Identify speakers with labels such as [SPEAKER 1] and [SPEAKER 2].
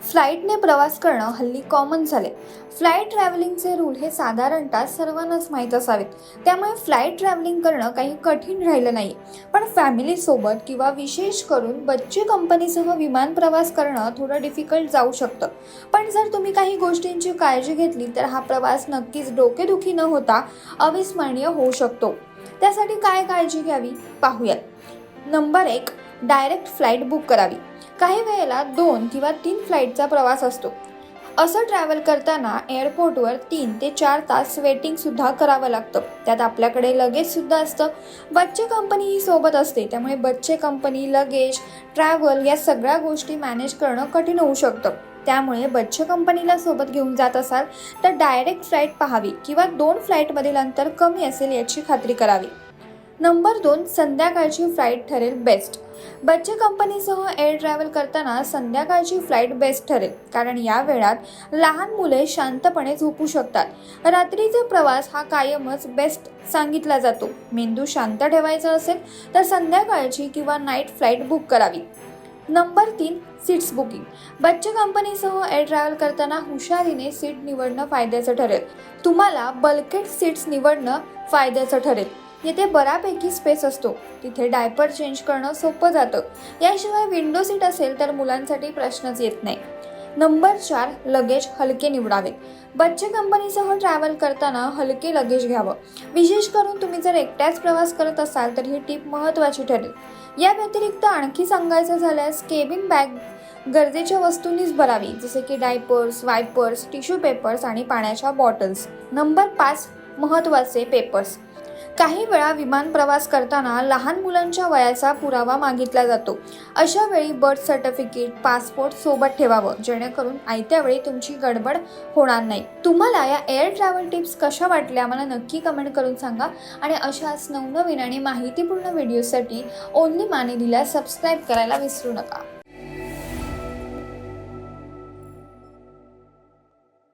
[SPEAKER 1] फ्लाईटने प्रवास करणं हल्ली कॉमन झाले फ्लाईट ट्रॅव्हलिंगचे रूल हे साधारणतः सर्वांनाच माहीत असावेत. त्यामुळे फ्लाईट ट्रॅव्हलिंग करणं काही कठीण राहिलं नाही. पण फॅमिलीसोबत किंवा विशेष करून बच्चे कंपनीसह विमान प्रवास करणं थोडं डिफिकल्ट जाऊ शकतं. पण जर तुम्ही काही गोष्टींची काळजी घेतली तर हा प्रवास नक्कीच डोकेदुखी न होता अविस्मरणीय होऊ शकतो. त्यासाठी काय काळजी घ्यावी? पाहूयात. नंबर एक डायरेक्ट फ्लाईट बुक करावी. काही वेळेला दोन किंवा तीन फ्लाईटचा प्रवास असतो. असं ट्रॅव्हल करताना एअरपोर्टवर तीन ते चार तास वेटिंगसुद्धा करावं लागतं. त्यात आपल्याकडे लगेजसुद्धा असतं. बच्चे कंपनी ही सोबत असते. त्यामुळे बच्चे कंपनी लगेज ट्रॅव्हल या सगळ्या गोष्टी मॅनेज करणं कठीण होऊ शकतं. त्यामुळे बच्चे कंपनीला सोबत घेऊन जात असाल तर डायरेक्ट फ्लाईट पाहावी किंवा दोन फ्लाईटमधील अंतर कमी असेल याची खात्री करावी. नंबर दोन संध्याकाळची फ्लाईट ठरेल बेस्ट. बच्चे कंपनीसह एअर ट्रॅव्हल करताना संध्याकाळची फ्लाईट बेस्ट ठरेल कारण या वेळात लहान मुले शांतपणे झोपू शकतात. रात्रीचा प्रवास हा कायमच बेस्ट सांगितला जातो. मेंदू शांत ठेवायचा असेल तर संध्याकाळची किंवा नाईट फ्लाईट बुक करावी. नंबर तीन सीट्स बुकिंग बच्चे कंपनीसह एअर ट्रॅव्हल करताना हुशारीने सीट निवडणं फायद्याचं ठरेल. तुम्हाला बल्केट सीट्स निवडणं फायद्याचं ठरेल. येथे बऱ्यापैकी स्पेस असतो. तिथे डायपर चेंज करणं सोपं जातं. याशिवाय विंडो सीट असेल तर मुलांसाठी प्रश्नच येत नाही. नंबर चार लगेज हलके निवडावे. बच्चे कंपनीसह ट्रॅव्हल करताना हलके लगेज घ्यावं. विशेष करून तुम्ही जर एकट्याच प्रवास करत असाल तर ही टीप महत्त्वाची ठरेल. या व्यतिरिक्त आणखी सांगायचं झाल्यास केबिन बॅग गरजेच्या वस्तूंनीच भरावी. जसे की डायपर्स वायपर्स टिश्यू पेपर्स आणि पाण्याच्या बॉटल्स नंबर पाच महत्त्वाचे पेपर्स काही वेळा विमान प्रवास करताना लहान मुलांच्या वयाचा पुरावा मागितला जातो. अशा वेळी बर्थ सर्टिफिकेट पासपोर्ट सोबत ठेवावं जेणेकरून आयत्या वेळी तुमची गडबड होणार नाही. तुम्हाला या एअर ट्रॅव्हल टिप्स कशा वाटल्या मला नक्की कमेंट करून सांगा आणि अशाच नवनवीन आणि माहितीपूर्ण व्हिडिओसाठी ओनली माने दिल्या सबस्क्राईब करायला विसरू नका.